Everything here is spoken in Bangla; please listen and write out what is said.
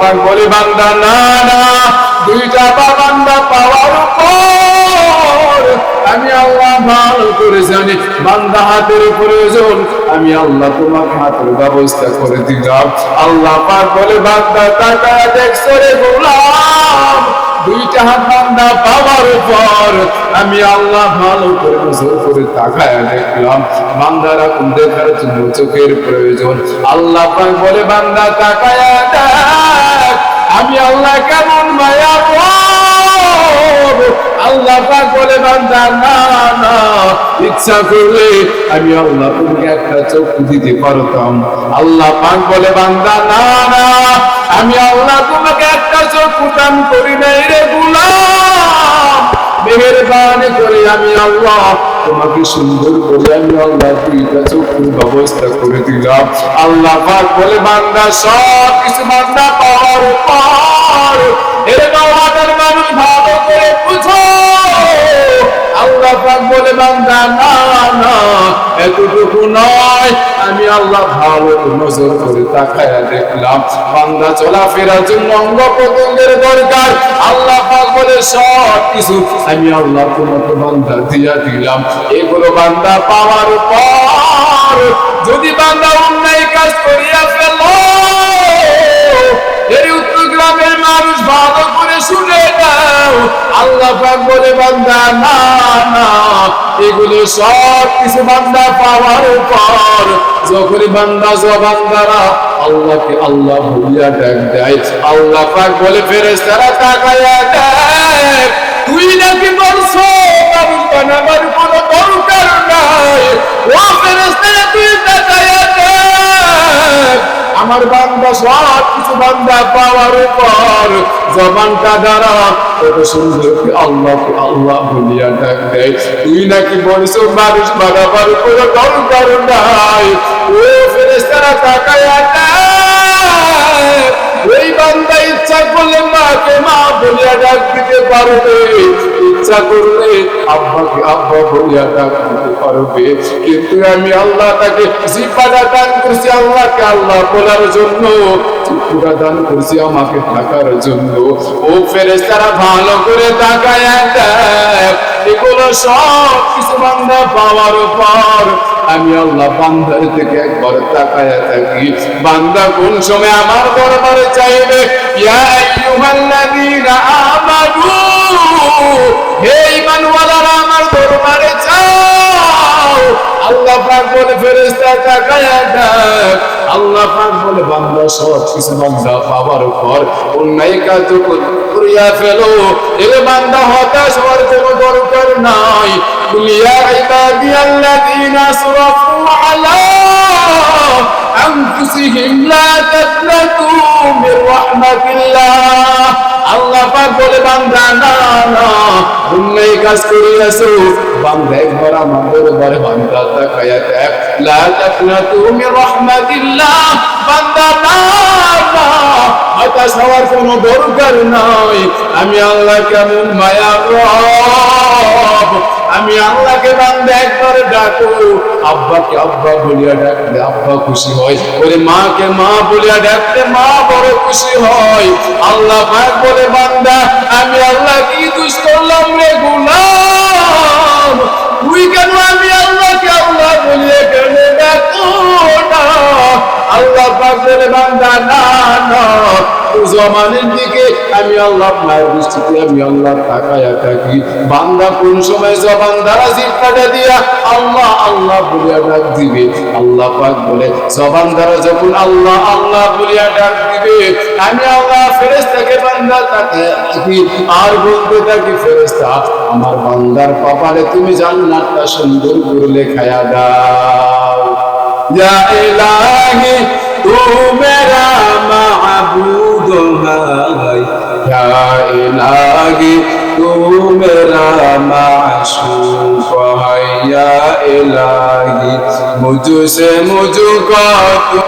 পাক বলে, বান্দা, না না, দুইটা পা বান্দা পাওয়ার পর আমি আল্লাহ ভালো করে জানি, বান্দা হাতের প্রয়োজন, আমি আল্লাহ তোমার হাতের ব্যবস্থা করে দিলাম। আল্লাহ পাক বলে, বান্দা টাকা দেখছ রে গোলাম, দুইটা হাত বান্দা পাওয়ার পর আমি আল্লাহ ভালো করে নজর করে তাকায় দেখলাম, বান্দারা কোন দেখার জন্য চোখের প্রয়োজন। আল্লাহ পাক বলে, বান্দা, তাকায় দেখ আমি আল্লাহ কেমন মায়া আল্লাহ পাক বলে, বান্দা, না না, ইচ্ছা করলে আমি আল্লাহ তোমাকে একটা চোখ দিতে পারতাম। আল্লাহ পাক বলে, বান্দা, না না, আমি আল্লাহ তোমাকে একটা চোখ দান করি নাই রে গুলাম। মেহেরবানি করে আমি আল্লাহ তোমাকে সুন্দর করে আমি আল্লাহ তুই চোখের ব্যবস্থা করে দিলাম। আল্লাহ পাক বলে বান্দা সব কিছু বান্দা পাওয়ার পর এর বাবাদের মানুষ ভালো করে বুঝো। আল্লাহ পাক বলে বান্দা না এতটুকু নয়। আমি আল্লাহ ভালো নজর করে তাকায় দেখলাম। বান্দা চলাফেরার জন্য অঙ্গ প্রত্যঙ্গের দরকার। আল্লাহ বলে সব কিছু আমি আল্লাহ তোমাকে বান্দা দিয়া দিলাম। এগুলো বান্দা পাওয়ার পর যদি বান্দা অন্যায় কাজ করিয়া ফেল, এর উত্তর গ্রামের মানুষ ভালো করে শুনে দাও আল্লাহ বলে, বান্দা, না না এগুলো সব কিছু বান্দা পাওয়ার পর যখনই বান্দা জবান দ্বারা আল্লাহকে আল্লাহ ভুলিয়া ডাক দেয়, আল্লাহ পাক বলে, ফেরেশতারা তাকায়া দেয় তুই নাকি বলছো আমার কোনো দরকার নাই। ও ফেরেশতারা, তুই আমার বান্দা সব কিছু বান্দা পাওয়ার পর জবানটা দ্বারা কত সুন্দর করে আল্লাহকে আল্লাহ বলিয়া ডাক দেয়। তুই নাকি বলছো মানুষ বানাবার কোনো দরকার নাই। ও ফেরেশতারা তাকায়া ওই বান্দা ইচ্ছা করলে মাকে মা বলিয়া ডাক দিতে পারবে। ইচ্ছা করলে আব্বাকে, আব্বা বলিয়া ডাক দিতে পারবে। কিন্তু আমি আল্লাহ তাকে জিব্বাটা দান করছি, আল্লাহকে আল্লাহ বলার জন্য দান করছি আমাকে থাকার জন্য। ও ফেরেশতারা, ভালো করে তাকায় এগুলো সব কিছু বান্দা পাওয়ার পর আমি আল্লাহ বান্দার থেকে একবার তাকায় থাকি বান্দা কোন সময় আমার দরবারে চাইবে, ইয়া ফেরেশতা তাকায় দেখ আল্লাহ পাক বলে বান্দা সব কিছু বান্দা পাওয়ার পর অন্যায় কাজ করিয়া ফেলো এ বান্দা হতাশ হওয়ার কোনো দরকার নাই قل يا عبادي الذين اسرفوا على أنفسهم لا تقنطوا من رحمة الله আল্লাহ পাক বলে, বান্দা, না না অন্যায় কাজ করিয়াছো। বান্দা, একবার আমাদের দরবারে বান্দা তাকায়া দেখ। লা তাকনাতু মির রাহমাতিল্লাহ। বান্দা, না না, হতাশ হওয়ার দরকার নাই। আমি আল্লাহ কেমন মায়া রব। আমি আল্লাহকে বান্দা একবার ডাকো। আব্বাকে আব্বা বলিয়া ডাকলে আব্বা খুশি হয়। ওরে মাকে মা বলিয়া ডাকলে মা বড় খুশি হয়। আল্লাহ পাক বলে, বান্দা, আমি আল্লাহ কি দুষ করলাম রে গুলাম। তুই কেন আমি আল্লাহকে আল্লাহ বলিয়া কেন ডাকো না? আল্লাহ পাক বলে, বান্দা, না আল্লাহ দিকে আমি আল্লাহ মায়ের দৃষ্টিতে আমি আল্লাহ তাকায়া থাকি। বান্দা কোন সময় জবান দ্বারা জিভ কাটা দিয়া আল্লাহ আল্লাহ বলিয়া ডাক দিবে। আল্লাহ পাক বলে, জবান দ্বারা যখন আল্লাহ আল্লাহ বলিয়া ডাক দিবে, আমি আল্লাহ ফেরেস্তাকে বান্দা তাকায়া থাকি আর বলতে থাকি ফেরেস্তা আমার বান্দার কপালে তুমি জান্নাতটা সুন্দর করে লেখায়া দাও। ইলাহি তু মেরা معبود ہے الہی تو میرا معشوق ہے یا الہی مجھ سے مجھ کو